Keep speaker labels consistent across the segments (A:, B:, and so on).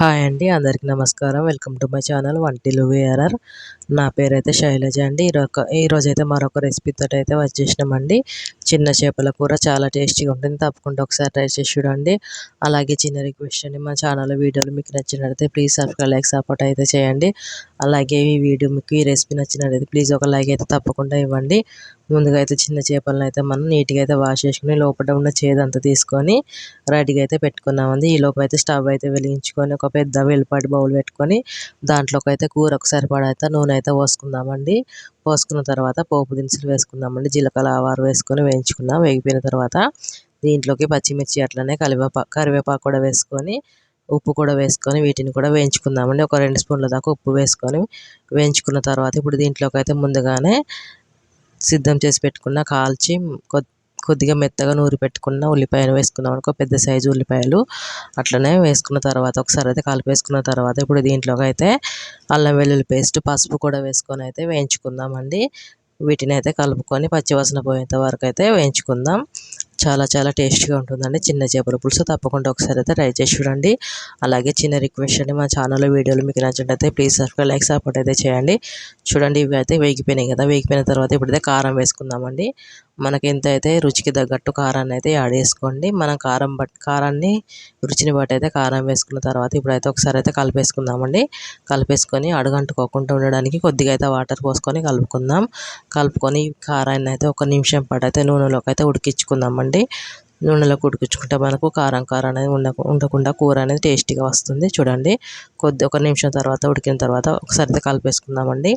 A: Hi అండి అందరికీ నమస్కారం. వెల్కమ్ టు మై ఛానల్ వంటిలు వేఆర్ఆర్ నా పేరైతే శైలజ అండి. ఈరొక ఈరోజు అయితే మరొక రెసిపీతో అయితే వచ్చేసినామండి. చిన్న చేపల కూర చాలా టేస్టీగా ఉంటుంది. తప్పకుండా ఒకసారి ట్రై చేసి చూడండి. అలాగే చిన్న రిక్వెస్ట్ అండి మా ఛానల్ వీడియోలు మీకు నచ్చినట్లయితే ప్లీజ్ సబ్స్క్రైబ్ లైక్ సపోర్ట్ అయితే చేయండి. అలాగే ఈ వీడియో మీకు ఈ రెసిపీ నచ్చినట్లయితే ప్లీజ్ ఒక లైక్ అయితే తప్పకుండా ఇవ్వండి. ముందుగా అయితే చిన్న చేపలను అయితే మనం నీట్గా అయితే వాష్ చేసుకుని లోపల ఉన్న చేదంతా తీసుకొని రెడీగా అయితే పెట్టుకున్నామండి. ఈ లోపు అయితే స్టవ్ అయితే వెలిగించుకొని ఒక పెద్ద వెల్లిపాటి బౌల్ పెట్టుకొని దాంట్లోకి అయితే కూరకు సరిపడా పడైతే నూనె అయితే పోసుకుందామండి. పోసుకున్న తర్వాత పోపు దినుసులు వేసుకుందామండి. జీలకర్ర ఆవారు వేసుకొని వేయించుకుందాం. వేగిపోయిన తర్వాత దీంట్లోకి పచ్చిమిర్చి అట్లనే కరివేపాకు కరివేపాకు కూడా వేసుకొని ఉప్పు కూడా వేసుకొని వీటిని కూడా వేయించుకుందామండి. ఒక రెండు స్పూన్ల దాకా ఉప్పు వేసుకొని వేయించుకున్న తర్వాత ఇప్పుడు దీంట్లోకి అయితే ముందుగానే సిద్ధం చేసి పెట్టుకున్న కాల్చి కొద్దిగా మెత్తగా నూరి పెట్టుకున్న ఉల్లిపాయలు వేసుకున్నాం అనుకో పెద్ద సైజు ఉల్లిపాయలు అట్లనే వేసుకున్న తర్వాత ఒకసారి అయితే కలిపేసుకున్న తర్వాత ఇప్పుడు దీంట్లోకి అయితే అల్లం వెల్లుల్లి పేస్ట్ పసుపు కూడా వేసుకొని అయితే వేయించుకుందామండి. వీటిని అయితే కలుపుకొని పచ్చివాసన పోయేంత వరకు అయితే వేయించుకుందాం. చాలా చాలా టేస్టీగా ఉంటుందండి. చిన్న చేపల పులుసు తప్పకుండా ఒకసారి అయితే ట్రై చేసి చూడండి. అలాగే చిన్న రిక్వెస్ట్ అండి మా ఛానల్లో వీడియోలు మీకు నచ్చినట్టయితే ప్లీజ్ సబ్స్క్రైబ్ లైక్ సపోర్ట్ అయితే చేయండి. చూడండి ఇవి అయితే వేగిపోయినాయి కదా వేగిపోయిన తర్వాత ఇప్పుడైతే కారం వేసుకుందామండి. మనకి ఎంత అయితే రుచికి తగ్గట్టు కారాన్ని అయితే యాడ్ చేసుకోండి. మనం కారం బట్ కారాన్ని రుచిని బట్టి అయితే కారం వేసుకున్న తర్వాత ఇప్పుడైతే ఒకసారి అయితే కలిపేసుకుందామండి. కలిపేసుకొని అడుగంటుకోకుండా ఉండడానికి కొద్దిగా అయితే వాటర్ పోసుకొని కలుపుకుందాం. కలుపుకొని కారాన్ని అయితే ఒక నిమిషం పాటు అయితే నూనెలోకి అయితే ఉడికించుకుందామండి. నూనెలో ఉడికించుకుంటే మనకు కారం కారం అనేది ఉండ ఉండకుండా కూర అనేది టేస్టీగా వస్తుంది. చూడండి కొద్ది ఒక నిమిషం తర్వాత ఉడికిన తర్వాత ఒకసారి అయితే కలిపేసుకుందామండి.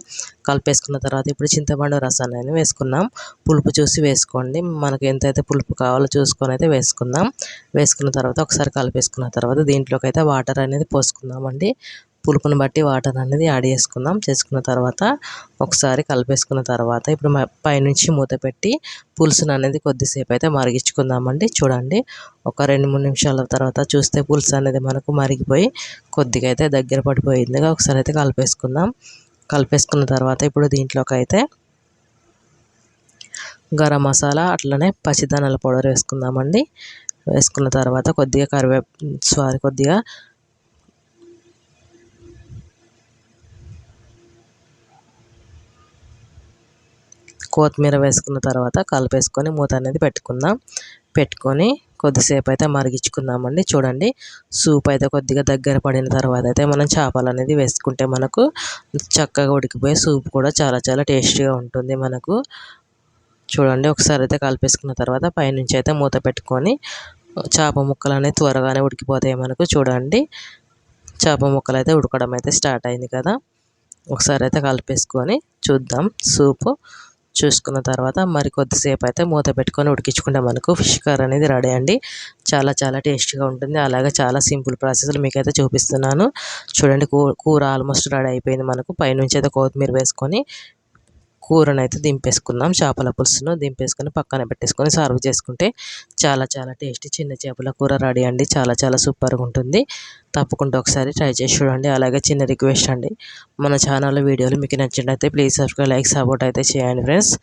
A: కలిపేసుకున్న తర్వాత ఇప్పుడు చింతపండు రసాన్ని వేసుకున్నాం. పులుపు చూసి వేసుకోండి. మనకు ఎంతైతే పులుపు కావాలో చూసుకొని అయితే వేసుకుందాం. వేసుకున్న తర్వాత ఒకసారి కలిపేసుకున్న తర్వాత దీంట్లోకి అయితే వాటర్ అనేది పోసుకుందామండి. పులుపుని బట్టి వాటర్ అనేది యాడ్ చేసుకుందాం. చేసుకున్న తర్వాత ఒకసారి కలిపేసుకున్న తర్వాత ఇప్పుడు పైనుంచి మూత పెట్టి పులుసును అనేది కొద్దిసేపు అయితే మరిగించుకుందామండి. చూడండి ఒక రెండు మూడు నిమిషాల తర్వాత చూస్తే పులుసు అనేది మనకు మరిగిపోయి కొద్దిగా అయితే దగ్గర పడిపోయింది ఒకసారి అయితే కలిపేసుకుందాం. కలిపేసుకున్న తర్వాత ఇప్పుడు దీంట్లోకి అయితే గరం మసాలా అట్లనే పచ్చిదనాల పౌడర్ వేసుకుందామండి. వేసుకున్న తర్వాత కొద్దిగా కరివే సారీ కొద్దిగా కొత్తిమీర వేసుకున్న తర్వాత కలిపేసుకొని మూత అనేది పెట్టుకుందాం. పెట్టుకొని కొద్దిసేపు అయితే మరిగించుకుందామండి. చూడండి సూప్ అయితే కొద్దిగా దగ్గర పడిన తర్వాత అయితే మనం చేపలు అనేది వేసుకుంటే మనకు చక్కగా ఉడికిపోయి సూప్ కూడా చాలా చాలా టేస్టీగా ఉంటుంది మనకు. చూడండి ఒకసారి అయితే కలిపేసుకున్న తర్వాత పైనుంచి అయితే మూత పెట్టుకొని చేప ముక్కలు అనేవి త్వరగానే ఉడికిపోతాయి మనకు. చూడండి చేప ముక్కలు అయితే ఉడకడం అయితే స్టార్ట్ అయింది కదా. ఒకసారి అయితే కలిపేసుకొని చూద్దాం సూపు. చూసుకున్న తర్వాత మరి కొద్దిసేపు అయితే మూత పెట్టుకొని ఉడికించుకుంటే మనకు ఫిష్ కర్రీ అనేది రెడీ అండి. చాలా చాలా టేస్టీగా ఉంటుంది. అలాగే చాలా సింపుల్ ప్రాసెస్లు మీకైతే చూపిస్తున్నాను. చూడండి కూర ఆల్మోస్ట్ రెడీ అయిపోయింది మనకు. పైనుంచి అయితే కొత్తిమీర వేసుకొని కూరనైతే అయితే దింపేసుకుందాం. చేపల పులుసును దింపేసుకొని పక్కన పెట్టేసుకొని సర్వ్ చేసుకుంటే చాలా చాలా టేస్టీ చిన్న చేపల కూర రెడీ అండి. చాలా చాలా సూపర్గా ఉంటుంది. తప్పకుండా ఒకసారి ట్రై చేసి చూడండి. అలాగే చిన్న రిక్వెస్ట్ అండి. మన ఛానల్ వీడియోలు మీకు నచ్చినట్టయితే ప్లీజ్ సబ్స్క్రైబ్ లైక్ సపోర్ట్ అయితే చేయండి ఫ్రెండ్స్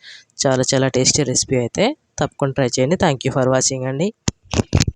A: చాలా చాలా టేస్టీ రెసిపీ అయితే తప్పకుండా ట్రై చేయండి. థ్యాంక్ ఫర్ వాచింగ్ అండి.